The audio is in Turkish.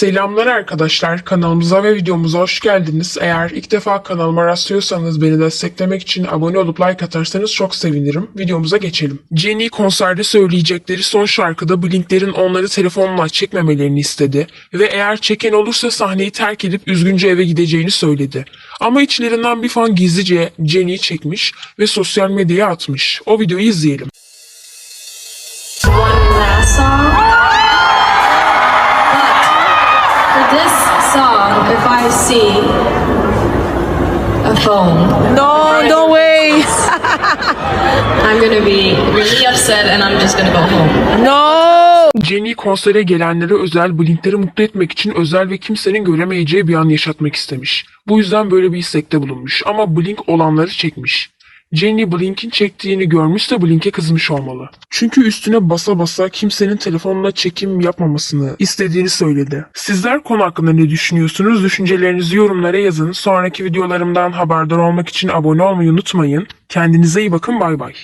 Selamlar arkadaşlar. Kanalımıza ve videomuza hoş geldiniz. Eğer ilk defa kanalıma rastlıyorsanız beni desteklemek için abone olup like atarsanız çok sevinirim. Videomuza geçelim. Jenny konserde söyleyecekleri son şarkıda Blink'lerin onları telefonla çekmemelerini istedi ve eğer çeken olursa sahneyi terk edip üzgünce eve gideceğini söyledi. Ama içlerinden bir fan gizlice Jenny'yi çekmiş ve sosyal medyaya atmış. O videoyu izleyelim. one last song. For this song, if I see a phone, No, no way. I'm gonna be really upset and I'm just gonna go home. No. Jenny konsere gelenlere özel Blink'leri mutlu etmek için özel ve kimsenin göremeyeceği bir an yaşatmak istemiş. Bu yüzden böyle bir istekte bulunmuş ama Blink olanları çekmiş. Jenny Blink'in çektiğini görmüş de Blink'e kızmış olmalı. Çünkü üstüne basa basa kimsenin telefonla çekim yapmamasını istediğini söyledi. Sizler konu hakkında ne düşünüyorsunuz? Düşüncelerinizi yorumlara yazın. Sonraki videolarımdan haberdar olmak için abone olmayı unutmayın. Kendinize iyi bakın bay bay.